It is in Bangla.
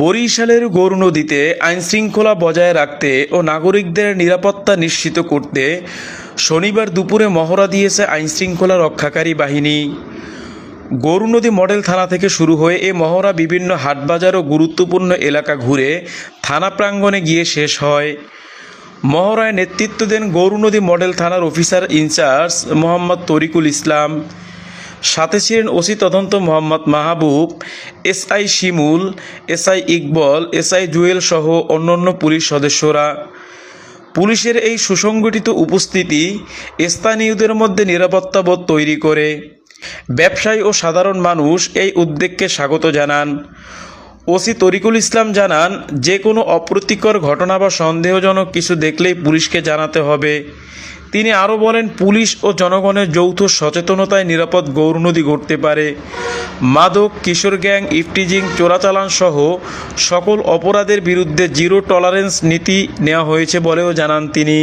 বরিশালের গৌর নদীতে আইনশৃঙ্খলা বজায় রাখতে ও নাগরিকদের নিরাপত্তা নিশ্চিত করতে শনিবার দুপুরে মহড়া দিয়েছে আইনশৃঙ্খলা রক্ষাকারী বাহিনী। গরু নদী মডেল থানা থেকে শুরু হয়ে এ মহড়া বিভিন্ন হাটবাজার ও গুরুত্বপূর্ণ এলাকা ঘুরে থানা প্রাঙ্গণে গিয়ে শেষ হয়। মহড়ায় নেতৃত্ব দেন গৌর নদী মডেল থানার officer in charge Mohammad Tarikul Islam. সাথে ছিলেন ওসি তদন্ত Mohammad Mahbub, SI Shimul, SI Iqbal, SI Jewel সহ অন্যান্য পুলিশ সদস্যরা। পুলিশের এই সুসংগঠিত উপস্থিতি স্থানীয়দের মধ্যে নিরাপত্তাবোধ তৈরি করে। ব্যবসায়ী ও সাধারণ মানুষ এই উদ্যোগকে স্বাগত জানান। ওসি তরিকুল ইসলাম জানান, যে কোনো অপ্রীতিকর ঘটনা বা সন্দেহজনক কিছু দেখলেই পুলিশকে জানাতে হবে। তিনি আরও বলেন, পুলিশ ও জনগণের যৌথ সচেতনতায় নিরাপদ গৌরনদী ঘটতে পারে। মাদক, কিশোর গ্যাং, ইফটিজিং, চোরাচালান সহ সকল অপরাধের বিরুদ্ধে জিরো টলারেন্স নীতি নেওয়া হয়েছে বলেও জানান তিনি।